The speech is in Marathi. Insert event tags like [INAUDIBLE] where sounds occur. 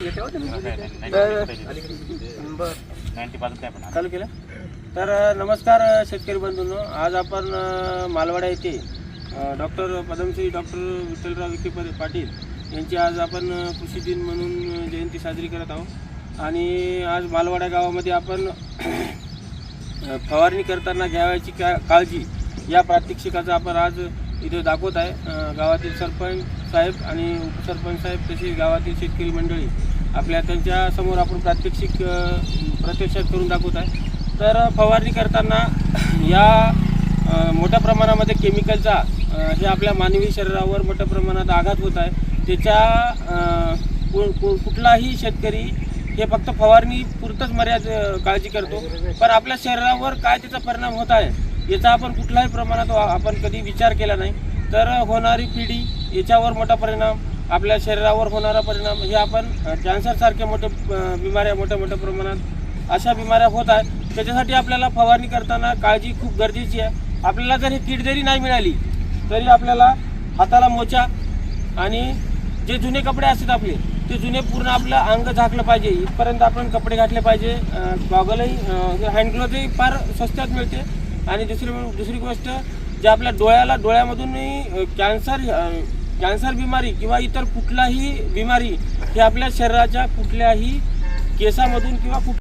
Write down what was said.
तर चालू केलं? तर नमस्कार शेतकरी बंधूंनो. आज आपण मालवाडा येथे डॉक्टर पदमश्री डॉक्टर विठ्ठलराव विखे पाटील यांची आज आपण कृषी दिन म्हणून जयंती साजरी करत आहोत. आणि आज मालवाडा गावामध्ये आपण फवारणी करताना घ्यावयाची का काळजी या प्रात्यक्षिकाचं आपण आज इथे दाखवत आहे. गावातील सरपंच साहेब आणि उपसरपंच साहेब तसेच गावातील शेतकरी मंडळी आपल्या त्यांच्यासमोर आपण प्रात्यक्षिक प्रत्यक्षात करून दाखवत आहे. तर फवारणी करताना [CLEARS THROAT] या मोठ्या प्रमाणामध्ये केमिकलचा हे आपल्या मानवी शरीरावर मोठ्या प्रमाणात आघात होत आहे. त्याच्या कु- कु- कुठलाही शेतकरी हे फक्त फवारणी पुरतंच मर्याद काळजी करतो. पण आपल्या शरीरावर काय त्याचा परिणाम होत आहे याचा आपण कुठल्याही प्रमाणात वा- आपण कधी विचार केला नाही. तर होणारी पिढी याच्यावर मोठा परिणाम आपल्या शरीरावर होणारा परिणाम हे आपण कॅन्सरसारख्या मोठ्या बिमाऱ्या मोठ्या मोठ्या प्रमाणात अशा बिमाऱ्या होत आहेत. त्याच्यासाठी आपल्याला फवारणी करताना काळजी खूप गरजेची आहे. आपल्याला जर ही किट जरी नाही मिळाली तरी आपल्याला हाताला मोचा आणि जे जुने कपडे असतात आपले ते जुने पूर्ण आपलं अंग झाकलं पाहिजे. इथपर्यंत आपण कपडे घातले पाहिजे. गॉगलही हँडग्लोजही फार स्वस्तात मिळते. आणि दुसरी दुसरी गोष्ट जे आपल्या डोळ्याला डोळ्यामधूनही कॅन्सर कॅन्सर बिमारी किंवा इतर कुठलाही बिमारी हे आपल्या शरीराच्या कुठल्याही केसामधून किंवा कुठ